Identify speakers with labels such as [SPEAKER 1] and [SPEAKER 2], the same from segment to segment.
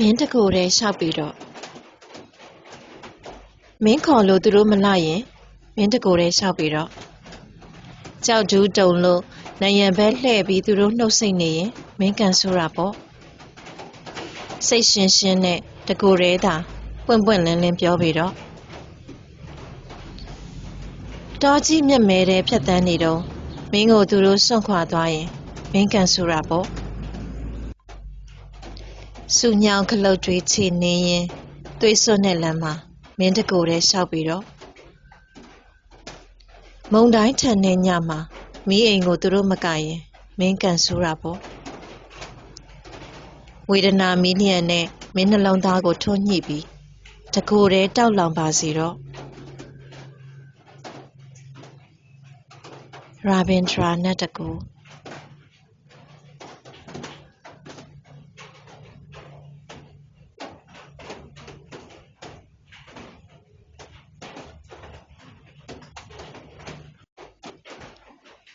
[SPEAKER 1] မင်းတကိုယ်တည်းလျှောက်ပြီးတော့မင်းခေါ်လို့သူတို့မလိုက်ရင်မင်းတကိုယ်တည်းလျှောက်ပြီးတော့ကြောက်ဒူးတုံလို့နိုင်ရန်ဘဲလှဲ့ပြီးသူတို့နှုတ်ဆက်နေရင်မင်းကန်ဆိုးတာပေါ့စိတ်ရှင်းရှင်းနဲ့တကိုယ်တည်းသာပွင့်ပွင့်လင်းလင်းပြောပြီးတော့တော်ကြီးမျက်မဲတဲ့ဖြတ်တန်းနေတော့မင်းကိုသူတို့စွန့်ခွာသွားရင်မင်းကန်ဆိုးတာပေါ့ စူညောင်ခလုတ်တွေခြေနေရင်သွေးစွန်းတဲ့လမ်းမှာမင်းတကိုယ်တည်းလျှောက်ပြီးတော့မုံတိုင်းထန်တဲ့ညမှာမီးအိမ်ကိုသူတို့မကရင်မင်းကန်ဆိုးတာပေါ့ဝေဒနာမီးလျက်နဲ့မင်းနှလုံးသားကိုထွန်းညှိပြီးတကိုယ်တည်းတောက်လောင်ပါစီတော့ရာဘင်ထရာနဲ့တကူ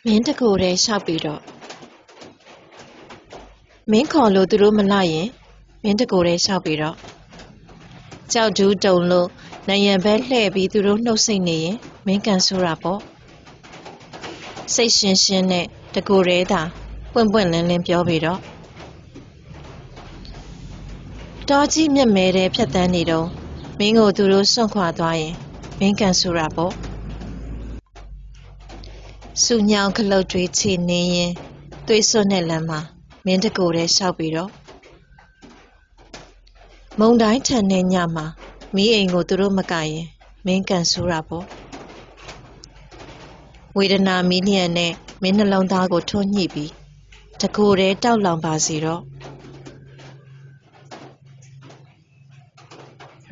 [SPEAKER 1] မင်းတကိုယ်တည်းလျှောက်ပြီးတော့မင်းခေါ်လို့သူတို့မလိုက်ရင်မင်းတကိုယ်တည်းလျှောက်ပြီးတော့ကြောက်ဒူးတုံလို့နိုင်ရန်ဘဲလှဲ့ပြီးသူတို့နှုတ်ဆက်နေရင်မင်းကန်ဆိုးတာပေါ့စိတ်ရှင်းရှင်းနဲ့တကိုယ်တည်းသာပွင့်ပွင့်လင်းလင်းပြောပြီးတော့တော်ကြီးမျက်မဲတဲ့ဖြတ်တန်းနေတော့မင်းကိုသူတို့စွန့်ခွာသွားရင်မင်းကန်ဆိုးတာပေါ့ စူညောင်ခလုတ်တွေခြေနေရင်သွေးစွန်းတဲ့လမ်းမှာမင်းတကိုယ်တည်းလျှောက်ပြီးတော့မုံတိုင်းထန်တဲ့ညမှာမီးအိမ်ကိုသူတို့မကရင်မင်းကန်ဆိုးတာပေါ့ဝေဒနာမီးလျက်နဲ့မင်းနှလုံးသားကိုထွန်းညှိပြီးတကိုယ်တည်းတောက်လောင်ပါစီတော့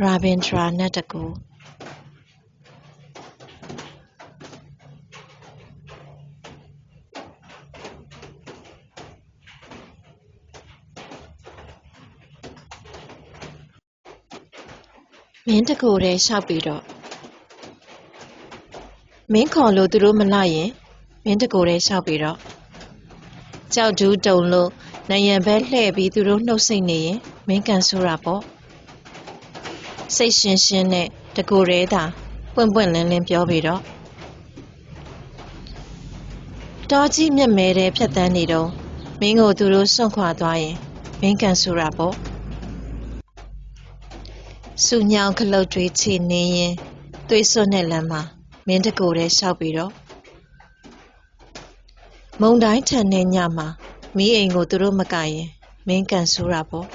[SPEAKER 1] ရာဘင်ထရာနဲ့တကူ မင်းတကိုယ်တည်းလျှောက်ပြီးတော့မင်းခေါ်လို့သူတို့မလိုက်ရင်မင်းတကိုယ်တည်းလျှောက်ပြီးတော့ကြောက်ဒူးတုံလို့နိုင်ရန်ဘဲလှဲ့ပြီးသူတို့နှုတ်ဆက်နေရင်မင်းကန်ဆိုးတာပေါ့စိတ်ရှင်းရှင်းနဲ့တကိုယ်တည်းသာပွင့်ပွင့်လင်းလင်းပြောပြီးတော့တော်ကြီးမျက်မဲတဲ့ဖြတ်တန်းနေတော့မင်းကိုသူတို့စွန့်ခွာသွားရင်မင်းကန်ဆိုးတာပေါ့ စူညောင်ခလုတ်တွေခြေနေရင်သွေးစွန်းတဲ့လမ်းမှာမင်းတကိုယ်တည်းလျှောက်ပြီးတော့မုံတိုင်းထန်တဲ့ညမှာမီးအိမ်ကိုသူတို့မကရင်မင်းကန်ဆိုးတာပေါ့